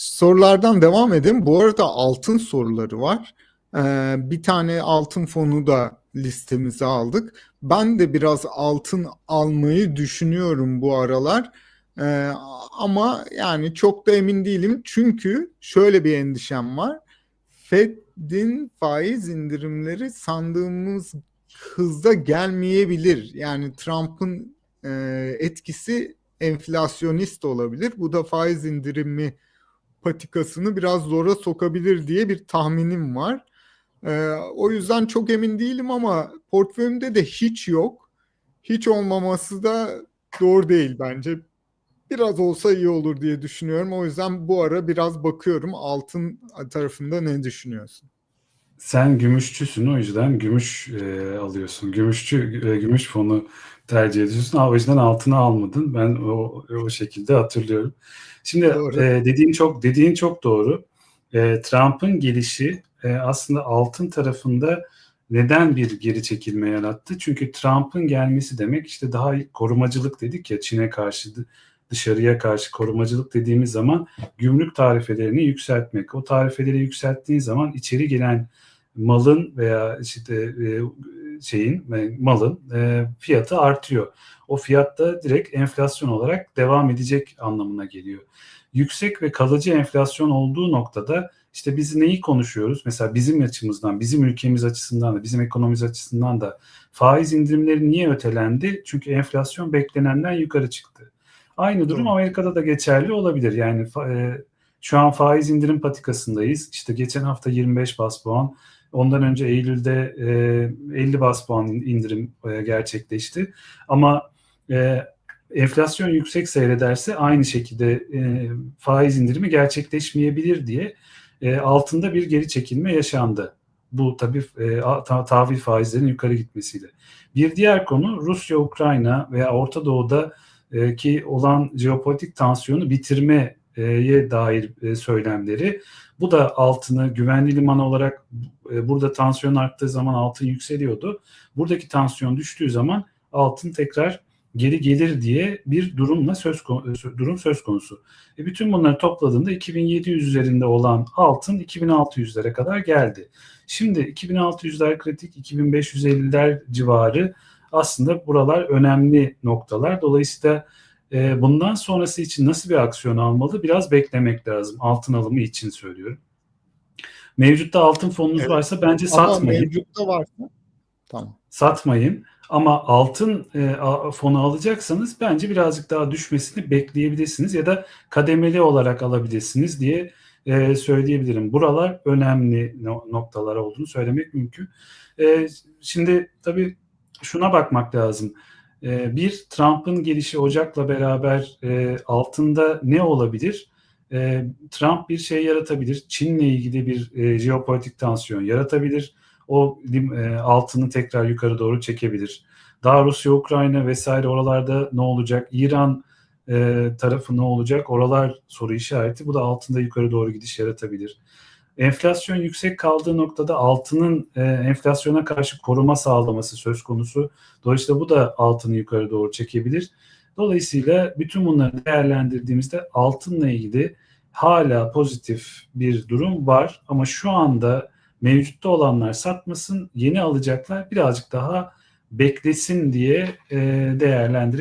Sorulardan devam edeyim. Bu arada altın soruları var. Ee, bir tane altın fonu da listemize aldık. Ben de biraz altın almayı düşünüyorum bu aralar. Ee, ama yani çok da emin değilim. Çünkü şöyle bir endişem var. Fed'in faiz indirimleri sandığımız hızda gelmeyebilir. Yani Trump'ın e, etkisi enflasyonist olabilir. Bu da faiz indirimi patikasını biraz zora sokabilir diye bir tahminim var. Ee, o yüzden çok emin değilim ama portföyümde de hiç yok. Hiç olmaması da doğru değil bence. Biraz olsa iyi olur diye düşünüyorum. O yüzden bu ara biraz bakıyorum. Altın tarafında ne düşünüyorsun? Sen gümüşçüsün o yüzden gümüş e, alıyorsun. Gümüşçü e, gümüş fonu tercih ediyorsun. O yüzden altını almadın. Ben o o şekilde hatırlıyorum. Şimdi Doğru. e, dediğin çok dediğin çok doğru. E, Trump'ın gelişi e, aslında altın tarafında neden bir geri çekilme yarattı? Çünkü Trump'ın gelmesi demek işte daha korumacılık dedik ya Çin'e karşı dışarıya karşı korumacılık dediğimiz zaman gümrük tarifelerini yükseltmek. O tarifeleri yükselttiği zaman içeri gelen malın veya işte e, şeyin e, malın e, fiyatı artıyor. O fiyat da direkt enflasyon olarak devam edecek anlamına geliyor. Yüksek ve kalıcı enflasyon olduğu noktada işte biz neyi konuşuyoruz? Mesela bizim açımızdan, bizim ülkemiz açısından da, bizim ekonomimiz açısından da faiz indirimleri niye ötelendi? Çünkü enflasyon beklenenden yukarı çıktı. Aynı durum Doğru. Amerika'da da geçerli olabilir. Yani e, şu an faiz indirim patikasındayız. İşte geçen hafta 25 bas puan, ondan önce Eylül'de e, 50 bas puan indirim e, gerçekleşti. Ama e, enflasyon yüksek seyrederse aynı şekilde e, faiz indirimi gerçekleşmeyebilir diye e, altında bir geri çekilme yaşandı. Bu tabii e, ta, tahvil faizlerinin yukarı gitmesiyle. Bir diğer konu Rusya, Ukrayna veya Orta Doğu'da e, ki olan jeopolitik tansiyonu bitirmeye dair söylemleri. Bu da altını güvenli liman olarak burada tansiyon arttığı zaman altın yükseliyordu. Buradaki tansiyon düştüğü zaman altın tekrar geri gelir diye bir durumla söz durum söz konusu. E bütün bunları topladığında 2700 üzerinde olan altın 2600'lere kadar geldi. Şimdi 2600'ler kritik 2550'ler civarı aslında buralar önemli noktalar. Dolayısıyla e, bundan sonrası için nasıl bir aksiyon almalı biraz beklemek lazım. Altın alımı için söylüyorum. Mevcutta altın fonunuz evet. varsa bence Ama satmayın. mevcutta varsa tamam. Satmayın. Ama altın e, fonu alacaksanız bence birazcık daha düşmesini bekleyebilirsiniz ya da kademeli olarak alabilirsiniz diye e, söyleyebilirim. Buralar önemli no- noktalar olduğunu söylemek mümkün. E, şimdi tabii şuna bakmak lazım. E, bir Trump'ın gelişi Ocak'la beraber e, altında ne olabilir? E, Trump bir şey yaratabilir. Çin'le ilgili bir e, jeopolitik tansiyon yaratabilir o e, altını tekrar yukarı doğru çekebilir. Daha Rusya, Ukrayna vesaire oralarda ne olacak? İran e, tarafı ne olacak? Oralar soru işareti. Bu da altında yukarı doğru gidiş yaratabilir. Enflasyon yüksek kaldığı noktada altının e, enflasyona karşı koruma sağlaması söz konusu. Dolayısıyla bu da altını yukarı doğru çekebilir. Dolayısıyla bütün bunları değerlendirdiğimizde altınla ilgili hala pozitif bir durum var ama şu anda mevcutta olanlar satmasın, yeni alacaklar birazcık daha beklesin diye e, değerlendirebiliriz.